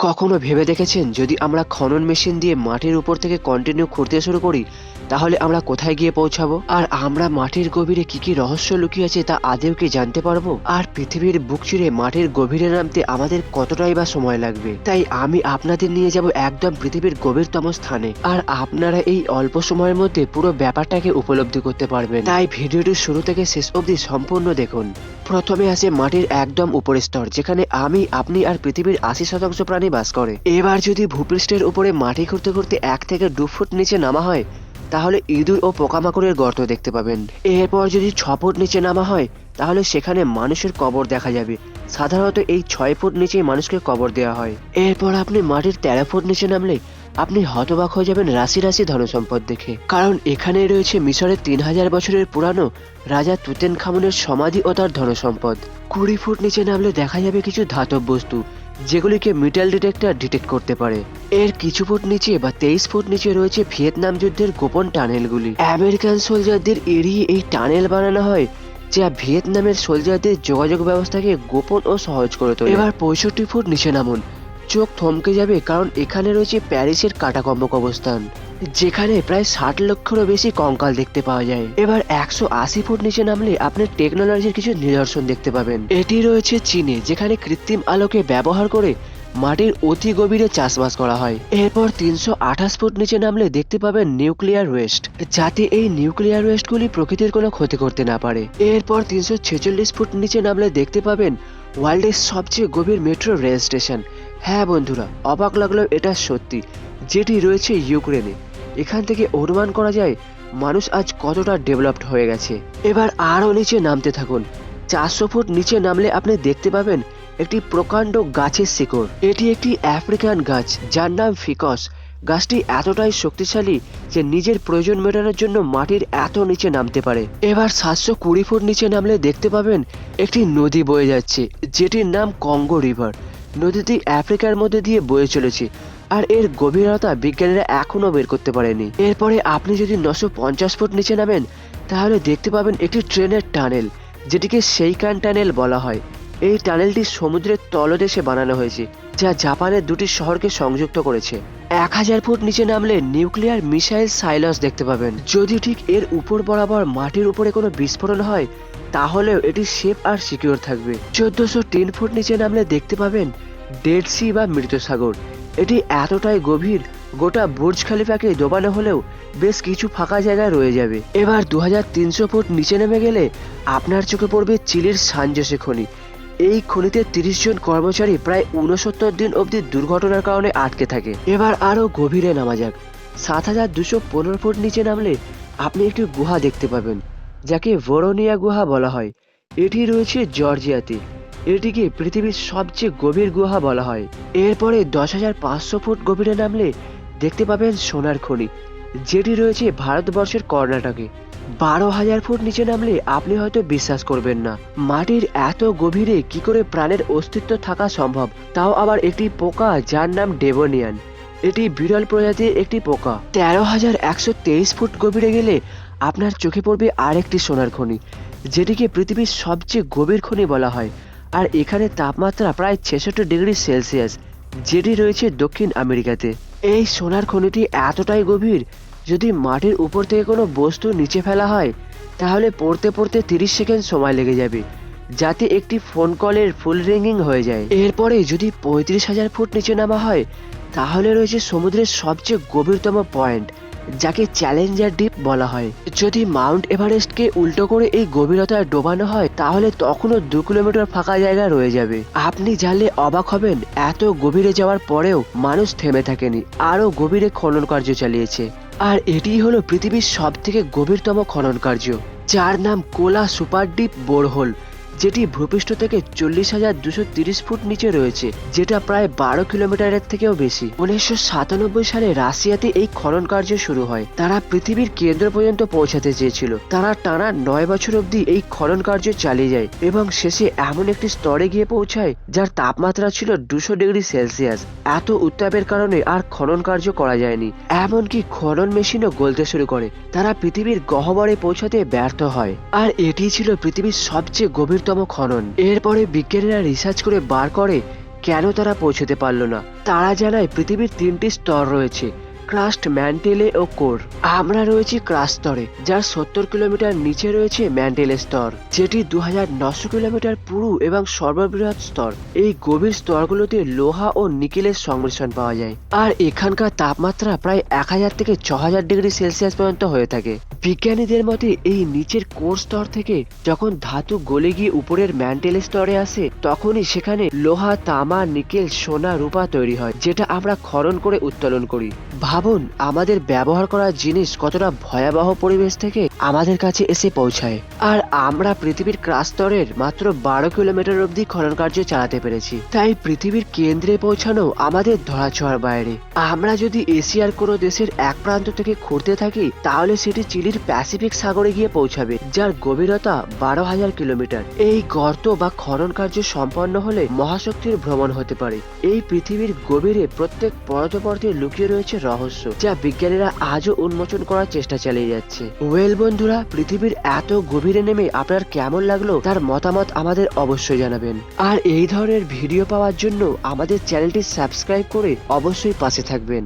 কখনো ভেবে দেখেছেন যদি আমরা খনন মেশিন দিয়ে মাটির উপর থেকে কন্টিনিউ খুঁড়তে শুরু করি তাহলে আমরা কোথায় গিয়ে পৌঁছাবো? আর আমরা মাটির গভীরে কি কি রহস্য লুকিয়ে আছে তা আদেও কি জানতে পারব? আর পৃথিবীর বুক চিরে মাটির গভীরে নামতে আমাদের কতটাই বা সময় লাগবে? তাই আমি আপনাদের নিয়ে যাব একদম পৃথিবীর গভীরতম স্থানে। আর আপনারা এই অল্প সময়ের মধ্যে পুরো ব্যাপারটাকে উপলব্ধি করতে পারবেন। তাই ভিডিওটি শুরু থেকে শেষ অবধি সম্পূর্ণ দেখুন। প্রথমে আছে মাটির একদম উপরের স্তর, যেখানে আমি, আপনি আর পৃথিবীর আশি শতাংশ প্রাণী বাস করে। এবার যদি ভূপৃষ্ঠের উপরে মাটি করতে করতে এক থেকে দু ফুট নিচে নামা হয় তাহলে ইঁদুর ও পোকামাকড়ের গর্ত দেখতে পাবেন। এরপর যদি ছ ফুট নিচে নামা হয়, তাহলে সেখানে মানুষের কবর দেখা যাবে। সাধারণত এই ছয় ফুট নিচেই মানুষকে কবর দেওয়া হয়। এরপর আপনি মাটির তেরো ফুট নিচে নামলে, আপনি হতবাক হয়ে যাবেন রাশি রাশি ধনসম্পদ দেখে। কারণ এখানে রয়েছে মিশরের তিন হাজার বছরের পুরানো রাজা তুতেন খামুনের সমাধি ও তার ধনসম্পদ। কুড়ি ফুট নিচে নামলে দেখা যাবে কিছু ধাতব বস্তু যেগুলিকে মিটাল ডিটেক্টর ডিটেক্ট করতে পারে। এর কিছু ফুট নিচে বা তেইশ ফুট নিচে রয়েছে ভিয়েতনাম যুদ্ধের গোপন টানেলগুলি। আমেরিকান সোলজারদের এড়িয়ে এই টানেল বানানো হয়, যা ভিয়েতনামের সোলজারদের যোগাযোগ ব্যবস্থাকে গোপন ও সহজ করে তোলে। এবার পঁয়ষট্টি ফুট নিচে নামুন। চোখ থমকে যাবে কারণ এখানে রয়েছে প্যারিসের কাটাকম্বক অবস্থান। যেখানে প্রায় ষাট লক্ষেরও বেশি কঙ্কাল দেখতে পাওয়া যায়। এবার একশো আশি ফুট নিচে নামলে আপনি টেকনোলজির কিছু নিদর্শন দেখতে পাবেন। এটি রয়েছে চীনে, যেখানে কৃত্রিম আলোকে ব্যবহার করে মাটির অতি গভীরে চাষবাস করা হয়। এরপর তিনশো আঠাশ ফুট নিচে নামলে দেখতে পাবেন নিউক্লিয়ার ওয়েস্ট, যাতে এই নিউক্লিয়ার ওয়েস্টগুলি প্রকৃতির কোনো ক্ষতি করতে না পারে। এরপর তিনশো ছেচল্লিশ ফুট নিচে নামলে দেখতে পাবেন ওয়ার্ল্ডের সবচেয়ে গভীর মেট্রো রেল স্টেশন। হ্যাঁ বন্ধুরা, অবাক লাগলেও এটা সত্যি, যেটি রয়েছে ইউক্রেনে। এখান থেকে অনুমান করা যায়, মানুষ আজ কতটা ডেভেলপড হয়ে গেছে। এবার আরও নিচে নামতে থাকুন। চারশো ফুট নিচে নামলে আপনি দেখতে পাবেন একটি প্রকাণ্ড গাছের শিকড়। এটি একটি আফ্রিকান গাছ, যার নাম ফিকস। গাছটি এতটাই শক্তিশালী যে নিজের প্রয়োজন মেটানোর জন্য মাটির এত নিচে নামতে পারে। এবার সাতশো কুড়ি ফুট নিচে নামলে দেখতে পাবেন একটি নদী বয়ে যাচ্ছে, যেটির নাম কঙ্গো রিভার। নদীটি আফ্রিকার মধ্যে দিয়ে বয়ে চলেছে। আর এর গভীরতা বিজ্ঞানীরা এখনও বের করতে পারেনি। এরপরে আপনি যদি নশো পঞ্চাশ ফুট নিচে নামেন, তাহলে দেখতে পাবেন একটি ট্রেনের টানেল, যেটিকে সেইকান টানেল বলা হয়। এই টানেলটি সমুদ্রের তলদেশে বানানো হয়েছে, যা জাপানের দুটি শহরকে সংযুক্ত করেছে। এক হাজার ফুট নিচে নামলে নিউক্লিয়ার মিসাইল সাইলস দেখতে পাবেন। যদি ঠিক এর উপর বরাবর মাটির উপরে কোনো বিস্ফোরণ হয়, তাহলেও এটি সেফ আর সিকিউর থাকবে। চোদ্দশো তিন ফুট নিচে নামলে দেখতে পাবেন ডেড সি বা মৃত সাগর। এটি এতটাই গভীর, গোটা বুর্জ খালিফাকে দোবানো হলেও বেশ কিছু ফাঁকা জায়গা রয়ে যাবে। এবার দু হাজার তিনশো ফুট নিচে নেমে গেলে আপনার চোখে পড়বে চিলির সানজোসে খনি। এই খনিতে তিরিশ জন কর্মচারী প্রায় উনসত্তর দিন অবধি দুর্ঘটনার কারণে আটকে থাকে। এবার আরও গভীরে নামা যাক। সাত হাজার দুশো পনেরো ফুট নিচে নামলে আপনি একটি গুহা দেখতে পাবেন, যাকে ভোরোনিয়া গুহা বলা হয়। এটি রয়েছে জর্জিয়াতে। এটিকে পৃথিবীর সবচেয়ে গভীর গুহা বলা হয়। এরপরে দশ হাজার পাঁচশো ফুট গভীরে নামলে দেখতে পাবেন সোনার খনি, যেটি রয়েছে ভারতবর্ষের কর্ণাটকে। বারো হাজার ফুট নিচে নামলে আপনি হয়তো বিশ্বাস করবেন না, মাটির এত গভীরে কি করে প্রাণের অস্তিত্ব থাকা সম্ভব? তাও আবার একটি পোকা যার নাম ডেবোনিয়ান। এটি বিরল প্রজাতির একটি পোকা। তেরো হাজার একশো তেইশ ফুট গভীরে গেলে আপনার চোখে পড়বে আরেকটি সোনার খনি, যেটিকে পৃথিবীর সবচেয়ে গভীর খনি বলা হয়। আর এখানে তাপমাত্রা প্রায় ছেষট্টি ডিগ্রি সেলসিয়াস, যেটি রয়েছে দক্ষিণ আমেরিকাতে। এই সোনার খনিটি এতটাই গভীর, যদি মাটির উপর থেকে কোনো বস্তু নিচে ফেলা হয়, তাহলে পড়তে পড়তে তিরিশ সেকেন্ড সময় লেগে যাবে, যাতে একটি ফোন কলের ফুল রিঙ্গিং হয়ে যায়। এরপরে যদি পঁয়ত্রিশ হাজার ফুট নিচে নামা হয়, তাহলে রয়েছে সমুদ্রের সবচেয়ে গভীরতম পয়েন্ট যাকে চ্যালেঞ্জার ডিপ বলা হয়। যদি মাউন্ট এভারেস্টকে উল্টো করে এই গভীরতায় ডোবানো হয়, তাহলে তখনও দু কিলোমিটার ফাঁকা জায়গা রয়ে যাবে। আপনি জানলে অবাক হবেন, এত গভীরে যাওয়ার পরেও মানুষ থেমে থাকেনি, আরও গভীরে খনন কার্য চালিয়েছে। আর এটিই হলো পৃথিবীর সব থেকে গভীরতম খনন কার্য, যার নাম কোলা সুপার ডিপ বোরহোল। যেটি ভূপৃষ্ঠ থেকে চল্লিশ হাজার দুশো তিরিশ ফুট নিচে রয়েছে, যেটা প্রায় বারো কিলোমিটারের থেকেও বেশি। উনিশশো সাতানব্বই সালে রাশিয়াতে এই খনন কার্য শুরু হয়। তারা পৃথিবীর কেন্দ্র পর্যন্ত পৌঁছাতে চেয়েছিল। তারা টানা নয় বছর অবধি এই খনন কার্য চালিয়ে যায় এবং শেষে এমন একটি স্তরে গিয়ে পৌঁছায়, যার তাপমাত্রা ছিল দুশো ডিগ্রি সেলসিয়াস। এত উত্তাপের কারণে আর খনন কার্য করা যায়নি। এমনকি খনন মেশিনও গলতে শুরু করে। তারা পৃথিবীর গহ্বরে পৌঁছাতে ব্যর্থ হয়। আর এটি ছিল পৃথিবীর সবচেয়ে গভীরতম খনন। এরপরে বিজ্ঞানীরা রিসার্চ করে বার করে কেন তারা পৌঁছতে পারল না। তারা জানায় পৃথিবীর তিনটি স্তর রয়েছে। ক্রাস্ট ম্যান্টেলে ও কোর আমরা রয়েছি ক্রাস্ট স্তরে, যার সত্তর কিলোমিটার নিচে রয়েছে ম্যান্টেলে স্তর, যেটি দু কিলোমিটার পুরু এবং সর্ববৃহৎ স্তর। এই গভীর স্তরগুলোতে লোহা ও নিকেলের সংমিশ্রণ পাওয়া যায়। আর এখানকার তাপমাত্রা প্রায় এক হাজার থেকে ছ হাজার ডিগ্রি সেলসিয়াস পর্যন্ত হয়ে থাকে। বিজ্ঞানীদের মতে, এই নিচের কোর স্তর থেকে যখন ধাতু গলে গিয়ে উপরের ম্যান্টেল স্তরে আসে, তখনই সেখানে লোহা, তামা, নিকেল, সোনা, রূপা তৈরি হয়, যেটা আমরা খনন করে উত্তোলন করি। ভাবুন, আমাদের ব্যবহার করা জিনিস কতটা ভয়াবহ পরিবেশ থেকে আমাদের কাছে এসে পৌঁছায়। আর আমরা পৃথিবীর ক্রাস্তরের মাত্র বারো কিলোমিটার অবধি খনন কার্য চালাতে পেরেছি। তাই পৃথিবীর কেন্দ্রে পৌঁছানো আমাদের ধরাছোঁয়ার বাইরে। আমরা যদি এশিয়ার কোনো দেশের এক প্রান্ত থেকে খুঁড়তে থাকি, তাহলে সেটি চিলির প্যাসিফিক সাগরে গিয়ে পৌঁছাবে, যার গভীরতা বারো হাজার কিলোমিটার। এই গর্ত বা খনন কার্য সম্পন্ন হলে মহাশক্তির ভ্রমণ হতে পারে। এই পৃথিবীর গভীরে প্রত্যেক পরতপর্তে লুকিয়ে রয়েছে রহস্য, যা বিজ্ঞানীরা আজও উন্মোচন করার চেষ্টা চালিয়ে যাচ্ছে। ওয়েল, বন্ধুরা, পৃথিবীর এত গভীরে নেমে আপনার কেমন লাগল তার মতামত আমাদের অবশ্যই জানাবেন। আর এই ধরনের ভিডিও পাওয়ার জন্য আমাদের চ্যানেলটি সাবস্ক্রাইব করে অবশ্যই পাশে থাকবেন।